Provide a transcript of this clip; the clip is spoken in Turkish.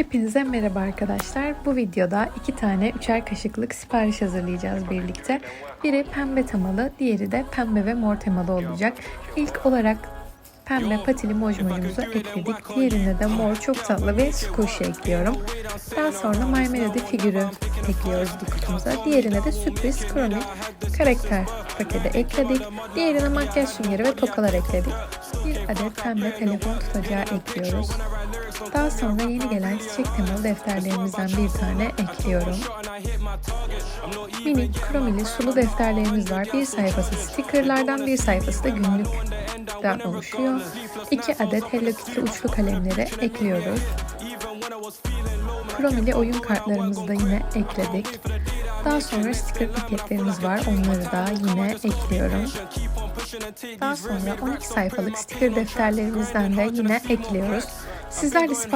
Hepinize merhaba arkadaşlar. Bu videoda iki tane üçer kaşıklık sipariş hazırlayacağız birlikte. Biri pembe temalı, diğeri de pembe ve mor temalı olacak. İlk olarak pembe patili mojmojumuzu ekledik. Diğerine de mor çok tatlı ve squishy ekliyorum. Daha sonra My Melody figürü ekliyoruz bu kutumuza. Diğerine de sürpriz kromi karakter paketi ekledik. Diğerine makyaj süngeri ve tokalar ekledik. Bir adet pembe telefon tutacağı ekliyoruz. Daha sonra yeni gelen çiçek temalı defterlerimizden bir tane ekliyorum. Minik kromili sulu defterlerimiz var. Bir sayfası stickerlardan, bir sayfası da günlükten oluşuyor. İki adet Hello Kitty uçlu kalemleri ekliyoruz. Kromili oyun kartlarımızı da yine ekledik. Daha sonra sticker paketlerimiz var. Onları da yine ekliyorum. Daha sonra 12 sayfalık sticker defterlerimizden de yine ekliyoruz. Sizler de sipariş